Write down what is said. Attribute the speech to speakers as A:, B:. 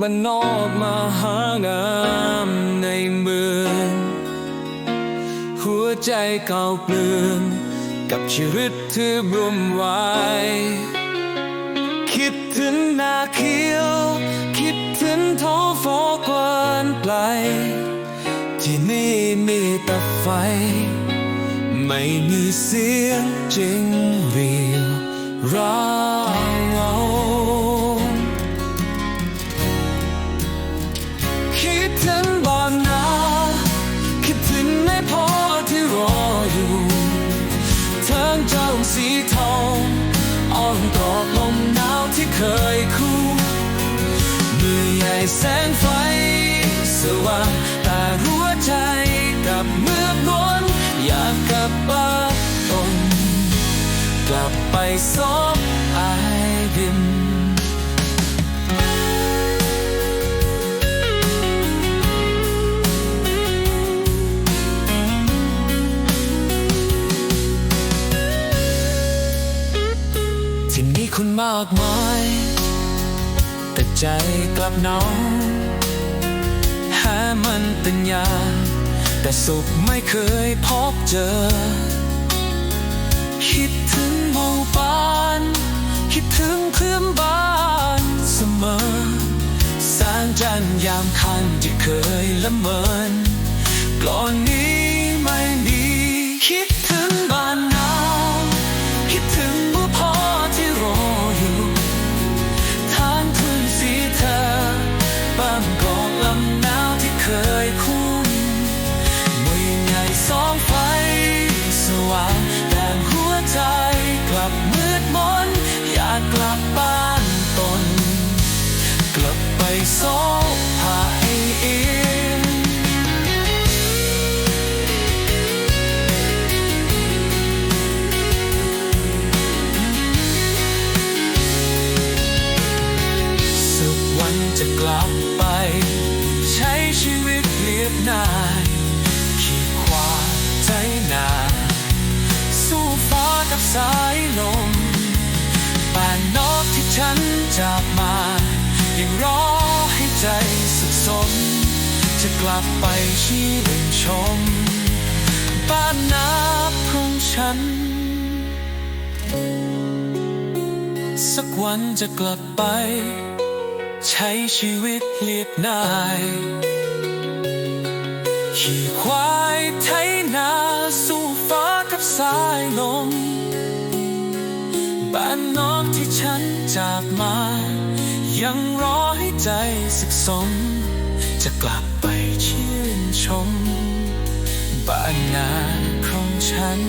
A: มันนอกมาหางามในเมือง หัวใจเก่าเปลืองกับชีวิตที่บรุมไว้ คิดถึงนาเขียว คิดถึงท้องฟ้ากว้างไกล ที่นี่มีแต่ไฟ ไม่มีเสียงจริงเรียวร้า สีทองอ้อมกอดลมหนาวที่เคยคู่มือใหญ่แสงไฟสว่างแต่หัวใจกลับเมื่อบล้นอยากกลับบ้านตนกลับไปซบไอายดิน คุณมากมาย แต่ใจกลับหนาวหามันเป็นยา แต่สุขไม่เคยพบเจอ คิดถึงหมู่บ้าน คิดถึงเพื่อนบ้านเสมอสร้างจันยามคันที่เคยละเมินก่อนนี้ ลับไปโซภาให้อินสุดวันจะกลับ กลับไปชื่เดินชม บ้านนาของฉัน สักวันจะกลับไป ใช้ชีวิตเรียบง่ายขี่ควายไถนาสู้ฟ้ากับสายลมบ้านนอกที่ฉันจากมา ยังรอให้ใจสุขสมจะกลับ ชม บ้านนาของฉัน